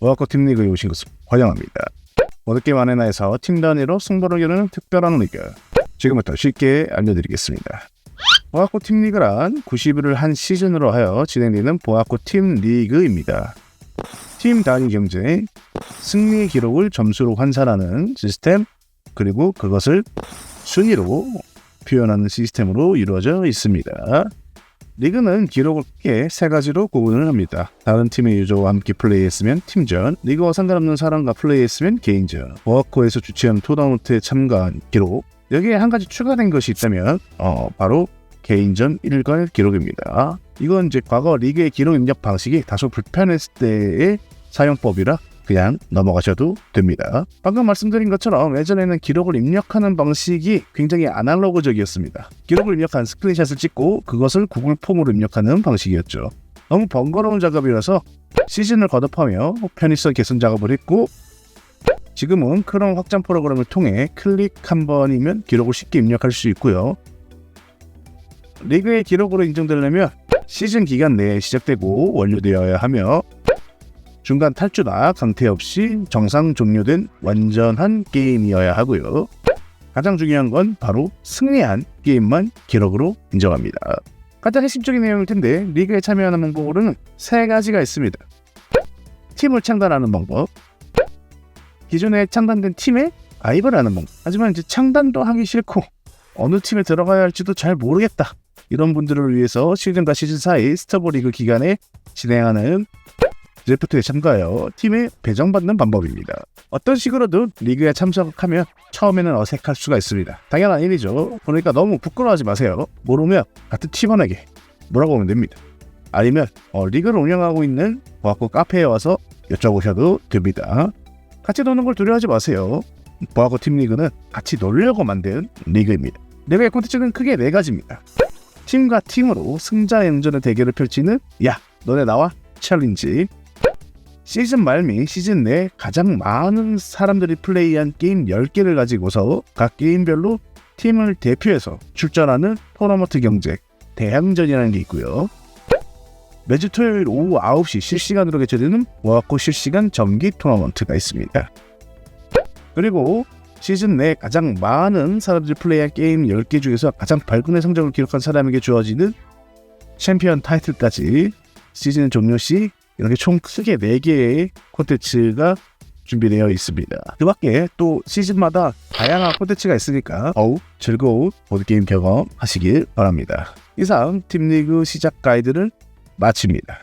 보아코 팀리그에 오신 것을 환영합니다. 보드게임 아레나에서 팀 단위로 승부를 겨루는 특별한 리그. 지금부터 쉽게 알려드리겠습니다. 보아코 팀 리그란 90일을 한 시즌으로 하여 진행되는 보아코 팀 리그입니다. 팀 단위 경쟁, 승리 기록을 점수로 환산하는 시스템, 그리고 그것을 순위로 표현하는 시스템으로 이루어져 있습니다. 리그는 기록을 크게 세 가지로 구분을 합니다. 다른 팀의 유저와 함께 플레이했으면 팀전, 리그와 상관없는 사람과 플레이했으면 개인전, 보아코에서 주최한 토너먼트에 참가한 기록, 여기에 한 가지 추가된 것이 있다면 어, 바로 개인전 일괄 기록입니다. 이건 이제 과거 리그의 기록 입력 방식이 다소 불편했을 때의 사용법이라 그냥 넘어가셔도 됩니다. 방금 말씀드린 것처럼 예전에는 기록을 입력하는 방식이 굉장히 아날로그적이었습니다. 기록을 입력한 스크린샷을 찍고 그것을 구글 폼으로 입력하는 방식이었죠. 너무 번거로운 작업이라서 시즌을 거듭하며 편의성 개선 작업을 했고 지금은 크롬 확장 프로그램을 통해 클릭 한 번이면 기록을 쉽게 입력할 수 있고요. 리그의 기록으로 인정되려면 시즌 기간 내에 시작되고 완료되어야 하며 중간 탈주나 강퇴 없이 정상 종료된 완전한 게임이어야 하고요. 가장 중요한 건 바로 승리한 게임만 기록으로 인정합니다. 가장 핵심적인 내용일 텐데 리그에 참여하는 방법으로는 세 가지가 있습니다. 팀을 창단하는 방법, 기존에 창단된 팀에 가입을 하는 방법. 하지만 이제 창단도 하기 싫고 어느 팀에 들어가야 할지도 잘 모르겠다. 이런 분들을 위해서 시즌과 시즌 사이 스타버 리그 기간에 진행하는 드래프트에 참가하여 팀에 배정받는 방법입니다. 어떤 식으로든 리그에 참석하면 처음에는 어색할 수가 있습니다. 당연한 일이죠. 그러니까 너무 부끄러워하지 마세요. 모르면 같은 팀원에게 물어보면 됩니다. 아니면 어, 리그를 운영하고 있는 보아코 카페에 와서 여쭤보셔도 됩니다. 같이 노는 걸 두려워하지 마세요. 보아코 팀 리그는 같이 놀려고 만든 리그입니다. 리그의 콘텐츠는 크게 네 가지입니다. 팀과 팀으로 승자 연전의 대결을 펼치는 야 너네 나와 챌린지 시즌 말및 시즌 내 가장 많은 사람들이 플레이한 게임 10개를 가지고서 각 게임별로 팀을 대표해서 출전하는 토너먼트 경쟁 대항전이라는 게 있고요. 매주 토요일 오후 9시 실시간으로 개최되는 모아코 실시간 정기 토너먼트가 있습니다. 그리고 시즌 내 가장 많은 사람들이 플레이한 게임 10개 중에서 가장 발군의 성적을 기록한 사람에게 주어지는 챔피언 타이틀까지 시즌 종료 시 이렇게 총 크게 4개의 콘텐츠가 준비되어 있습니다. 그 밖에 또 시즌마다 다양한 콘텐츠가 있으니까 어우 즐거운 보드게임 경험 하시길 바랍니다. 이상 팀리그 시작 가이드를 마칩니다.